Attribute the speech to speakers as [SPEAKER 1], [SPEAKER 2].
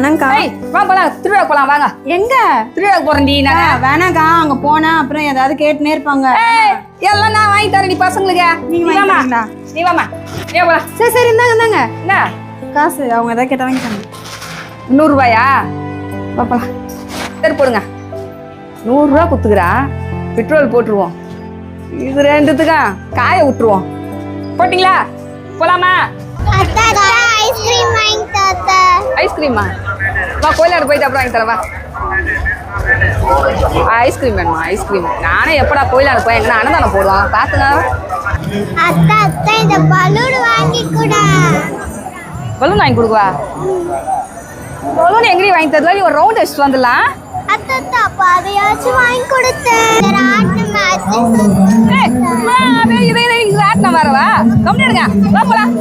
[SPEAKER 1] வேணாங்க்கா.
[SPEAKER 2] ஏய் வா போலாம் திருவிழா போலாம் வாங்க.
[SPEAKER 1] எங்க?
[SPEAKER 2] திருவிழா போறேன்டி நான்
[SPEAKER 1] வேணாக்கா அங்க போனா அப்புறம் ஏதாவது கேட்டுனே இருப்பாங்க.
[SPEAKER 2] ஏய் எல்லாம் நான் வாங்கி தரேன் நீ பசங்களுக்கு.
[SPEAKER 1] நீங்க
[SPEAKER 2] நீ
[SPEAKER 1] வாங்கி
[SPEAKER 2] வாம்மா.
[SPEAKER 1] தரீங்களா?
[SPEAKER 2] நீ வாமா ஏ போலாம்.
[SPEAKER 1] சரி சரி இந்தாங்க இந்தாங்க.
[SPEAKER 2] என்ன?
[SPEAKER 1] காசு அவங்க ஏதாவது கேட்டா வாங்கி தரேன்.
[SPEAKER 2] நூறுரூவாயா? வா போலாம். சரி போடுங்க. நூறுரூவா குத்துக்கிறா. பெட்ரோல் போட்டுருவோம். இது ரெண்டுத்துக்கா காய விட்டுருவோம் போட்டிங்களா? போலாமா?
[SPEAKER 3] ஐஸ்கிரீம்
[SPEAKER 2] ஐஸ்கிரீமா? வா கோயிலாடு போயிட்டு அப்புறம் வாங்கி தரவா ஐஸ்கிரீம் வேணுமா ஐஸ்கிரீம் நானே எப்படா கோயிலாடு போய் எங்கன்னா அன்னதானம் போடுவான் பார்த்துங்க
[SPEAKER 3] அத்தா அத்தா இந்த பலூன் வாங்கி கூட
[SPEAKER 2] பலூன் வாங்கி கொடுக்குவா பலூன் எங்கேயும் வாங்கி தருவா நீ ஒரு ரவுண்ட் அடிச்சுட்டு வந்துடலாம்
[SPEAKER 3] அத்தா அப்ப அதையாச்சும் வாங்கி கொடுத்தேன்
[SPEAKER 2] இதே இதே ராட்டினம் வரவா கம்மிடுங்க வா போலாம்